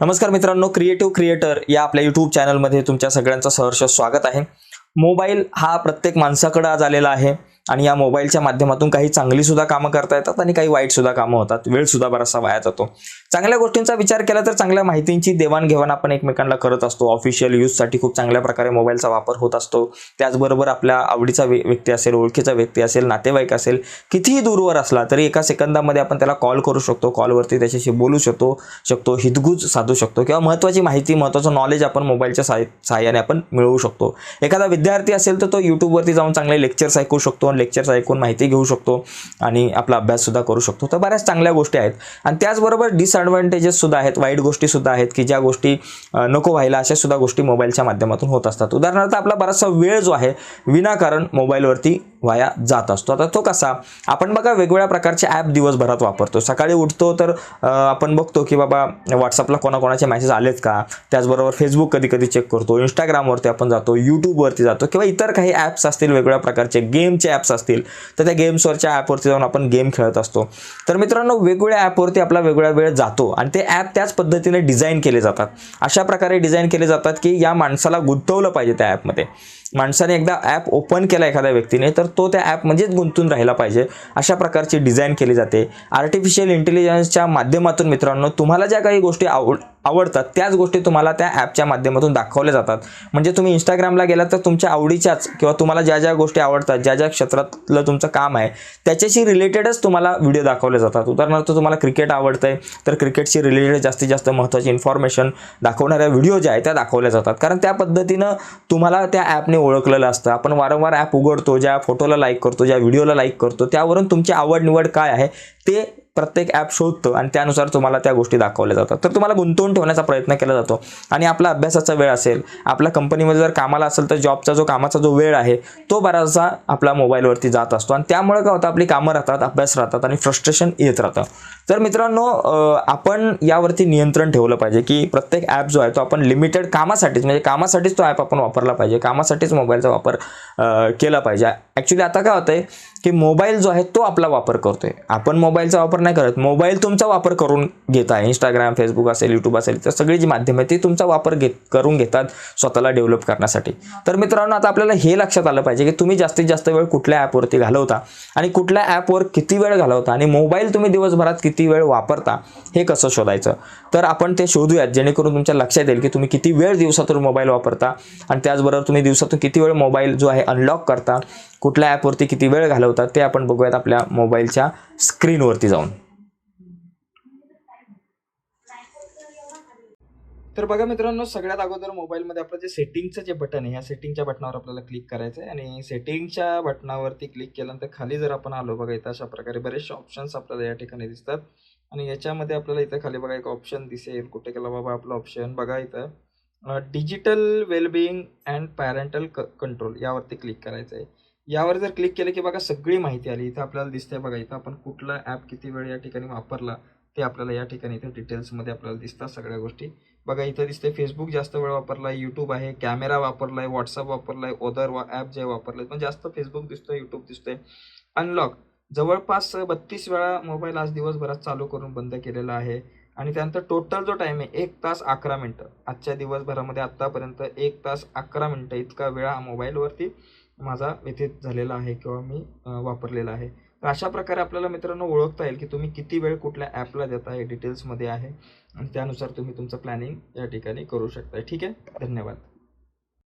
नमस्कार मित्रांनो creative creator या आपल्या यूट्यूब चॅनलमध्ये तुमच्या सगळ्यांचं सहर्ष स्वागत आहे. मोबाईल हा प्रत्येक माणसाकडे आज आलेला आहे. आणि या मोबाईलच्या माध्यमातून काही चांगली सुद्धा कामं करता येतात आणि काही वाईट सुद्धा कामं होतात. वेळ सुद्धा बराचसा वाया जातो. चांगल्या गोष्टींचा विचार केला तर चांगल्या माहितींची देवाणघेवाण आपण एकमेकांना करत असतो. ऑफिशियल यूजसाठी खूप चांगल्या प्रकारे मोबाईलचा वापर होत असतो. त्याचबरोबर आपल्या आवडीचा व्य- व्यक्ती असेल ओळखीचा व्यक्ती असेल नातेवाईक असेल कितीही दूरवर असला तरी एका सेकंदामध्ये आपण त्याला कॉल करू शकतो. कॉलवरती त्याच्याशी बोलू शकतो शकतो हितगुज साधू शकतो किंवा महत्त्वाची माहिती महत्त्वाचं नॉलेज आपण मोबाईलच्या साय सहाय्याने आपण मिळवू शकतो. एखादा विद्यार्थी असेल तर तो यूट्यूबवरती जाऊन चांगले लेक्चर्स ऐकू शकतो लेक्चर्स ऐकून माहिती घेऊ शकतो आणि आपला अभ्याससुद्धा करू शकतो. तर बऱ्याच चांगल्या गोष्टी आहेत. आणि त्याचबरोबर डिसअडव्हान्टेजेससुद्धा आहेत वाईट गोष्टीसुद्धा आहेत की ज्या गोष्टी नको व्हायला अशा सुद्धा गोष्टी मोबाईलच्या माध्यमातून होत असतात. उदाहरणार्थ आपला बराचसा वेळ जो आहे विनाकारण मोबाईलवरती वाया जात असतो. आता तो कसा? आपण बघा वेगवेगळ्या प्रकारचे ॲप दिवसभरात वापरतो. सकाळी उठतो तर आपण बघतो की बाबा व्हॉट्सअपला कोणाकोणाचे मेसेज आलेत का? त्याचबरोबर फेसबुक कधी कधी चेक करतो इंस्टाग्रामवरती आपण जातो. यूट्यूबवरती जातो. किंवा इतर काही ॲप्स असतील वेगवेगळ्या प्रकारचे गेमचे ॲप्स असतील तर त्या गेम्सवरच्या ॲपवरती जाऊन आपण गेम खेळत असतो. तर मित्रांनो वेगवेगळ्या ॲपवरती आपला वेगळा वेळ जातो आणि ते ॲप त्याच पद्धतीने डिझाईन केले जातात. अशा प्रकारे डिझाईन केले जातात की या माणसाला गुंतवलं पाहिजे त्या ॲपमध्ये माणसाने एकदा ॲप ओपन केला एखाद्या व्यक्तीने तर तो त्या ॲपमध्येच गुंतून राहिला पाहिजे. अशा प्रकारची डिझाईन केली जाते. आर्टिफिशियल इंटेलिजन्सच्या माध्यमातून मित्रांनो तुम्हाला ज्या काही गोष्टी आवड आवडतात त्याच गोष्टी तुम्हाला त्या ॲपच्या माध्यमातून दाखवल्या जातात. म्हणजे तुम्ही इंस्टाग्रामला गेलात तर तुमच्या आवडीच्याच किंवा तुम्हाला ज्या ज्या गोष्टी आवडतात ज्या ज्या क्षेत्रातलं तुमचं काम आहे त्याच्याशी रिलेटेडच तुम्हाला व्हिडिओ दाखवले जातात. उदाहरणार्थ तुम्हाला क्रिकेट आवडतंय तर क्रिकेटशी रिलेटेड जास्तीत जास्त महत्त्वाची इन्फॉर्मेशन दाखवणाऱ्या व्हिडिओ ज्या आहेत त्या दाखवल्या जातात. कारण त्या पद्धतीनं तुम्हाला त्या ॲपने ओळखलेलं असतं. आपण वारंवार ॲप उघडतो ज्या फोटोला लाईक करतो ज्या व्हिडिओला लाईक करतो त्यावरून तुमची आवड निवड काय आहे ते प्रत्येक ॲप शोधतं आणि त्यानुसार तुम्हाला त्या गोष्टी दाखवल्या जातात. तर तुम्हाला गुंतवून ठेवण्याचा प्रयत्न केला जातो. आणि आपला अभ्यासाचा वेळ असेल आपल्या कंपनीमध्ये जर कामाला असेल तर जॉबचा जो कामाचा जो वेळ आहे तो बराचसा आपला मोबाईलवरती जात असतो. आणि त्यामुळे काय होतं आपली कामं राहतात अभ्यास राहतात आणि फ्रस्ट्रेशन येत राहतं. तर मित्रांनो आपण यावरती नियंत्रण ठेवलं पाहिजे की प्रत्येक ॲप जो आहे तो आपण लिमिटेड कामासाठीच म्हणजे कामासाठीच तो ॲप आपण वापरला पाहिजे. कामासाठीच मोबाईलचा वापर केला पाहिजे. ॲक्च्युली आता काय होतंय की मोबाईल जो आहे तो आपला वापर करतोय. आपण मोबाईलचा वापर नाही करत. मोबाईल तुमचा वापर करून घेत आहे. इंस्टाग्राम फेसबुक असेल यूट्यूब असेल तर सगळी जी माध्यम आहे ती तुमचा वापर घेत करून घेतात स्वतःला डेव्हलप करण्यासाठी. तर मित्रांनो आता आपल्याला हे लक्षात आलं पाहिजे की तुम्ही जास्तीत जास्त वेळ कुठल्या ॲपवरती घालवता आणि कुठल्या ॲपवर किती वेळ घालवता आणि मोबाईल तुम्ही दिवसभरात किती वेळ वापरता हे कसं शोधायचं? तर आपण ते शोधूयात जेणेकरून तुमच्या लक्षात येईल की तुम्ही किती वेळ दिवसातून मोबाईल वापरता आणि त्याचबरोबर तुम्ही दिवसातून किती वेळ मोबाईल जो आहे अनलॉक करता कुठल्या ॲपवरती किती वेळ घालवता ते आपण बघूयात आपल्या मोबाईलच्या स्क्रीनवरती जाऊन. तर बघा मित्रांनो सगळ्यात अगोदर मोबाईलमध्ये आपलं जे सेटिंगचं जे बटन आहे या सेटिंगच्या बटनावर आपल्याला क्लिक करायचं आहे आणि सेटिंगच्या बटनावरती क्लिक केल्यानंतर खाली जर आपण आलो बघा इथं अशा प्रकारे बरेचसे ऑप्शन्स आपल्याला या ठिकाणी दिसतात. आणि याच्यामध्ये आपल्याला इथं खाली बघा एक ऑप्शन दिसेल. कुठे केला बाबा आपलं ऑप्शन बघा इथं. Digital wellbeing and parental control यावरती क्लिक करायचं आहे यावर जर क्लिक केलं की बघा सगळी माहिती आली. इथं आपल्याला दिसतंय बघा इथं आपण कुठला ॲप किती वेळ या ठिकाणी वापरला? ते आपल्याला या ठिकाणी इथं डिटेल्समध्ये आपल्याला दिसतात सगळ्या गोष्टी. बघा इथं दिसते फेसबुक जास्त वेळ वापरला आहे यूट्यूब आहे कॅमेरा वापरला आहे व्हॉट्सअप वापरला आहे ओदर वा ॲप जे वापरले पण जास्त फेसबुक दिसतोय यूट्यूब दिसतोय. अनलॉक जवळपास बत्तीस वेळा मोबाईल आज दिवसभरात चालू करून बंद केलेला आहे. आणि त्यानंतर टोटल जो टाईम आहे एक तास अकरा मिनटं. आजच्या दिवसभरामध्ये आत्तापर्यंत एक तास अकरा मिनटं इतका वेळा हा मोबाईलवरती माझा व्यतीत झालेला आहे किंवा मी वापरलेला आहे. तर अशा प्रकारे आपल्याला मित्रांनो ओळखता येईल की तुम्ही किती वेळ कुठल्या ॲपला देता हे डिटेल्समध्ये आहे. आणि त्यानुसार तुम्ही तुमचं प्लॅनिंग या ठिकाणी करू शकता ठीक आहे? धन्यवाद.